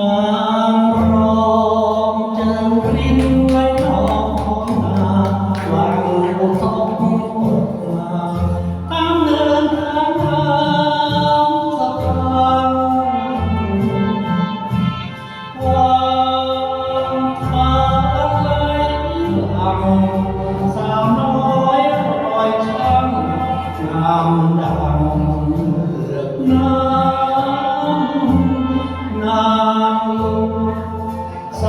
Amém. ส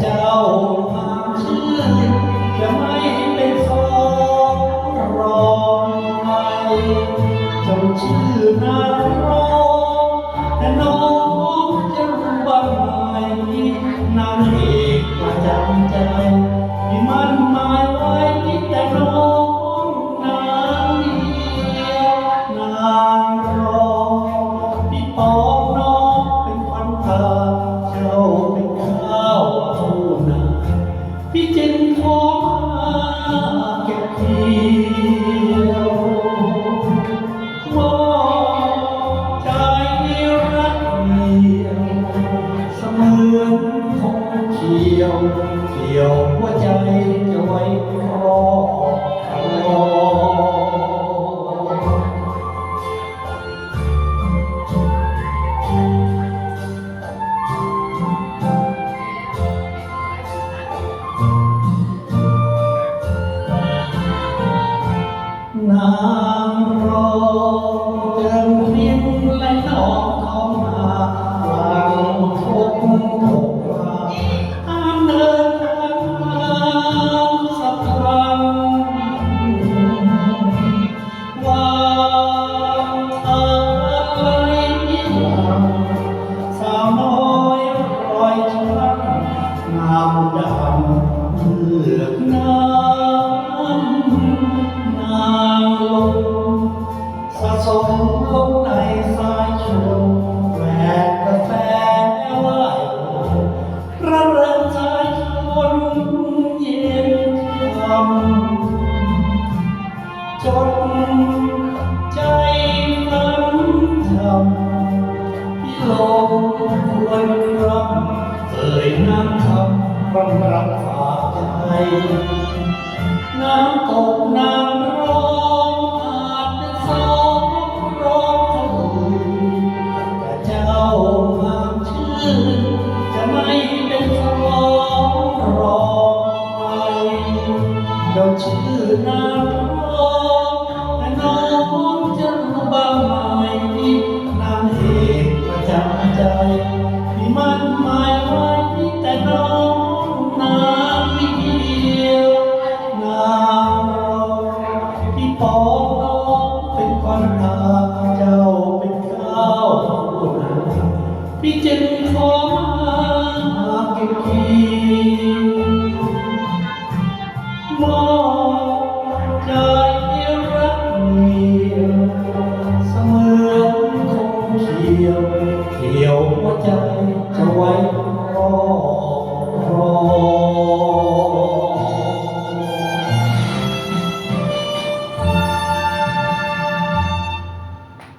เจ้าหากชื่อจะไม่เป็นของรองใครจ้าชื่อนา ขอมาเก็บเกี่ยวมอบใจรักเดียวเสมือนคงเขียวเกี่ยว น สะสมลงในสายชนแหวกกาแฟไหวระเริงสายชนเย็นคำจดใจฝันทำที่ลงควรครับเอ่ยน้ำคำรันรักฝากใจน้ำตกน้ำร้อง ชื่อนางร้องแต่น้องจะรู้บ้างไหมนางเอกประจำใจที่มันหมายไว้แต่น้องนางเดียวนางรองที่ปองน้องเป็นควันตาเจ้าเป็นข้าวผู้นาพี่จึงขอ เสมือนคงเขียวเขียวหัวใจจะไว้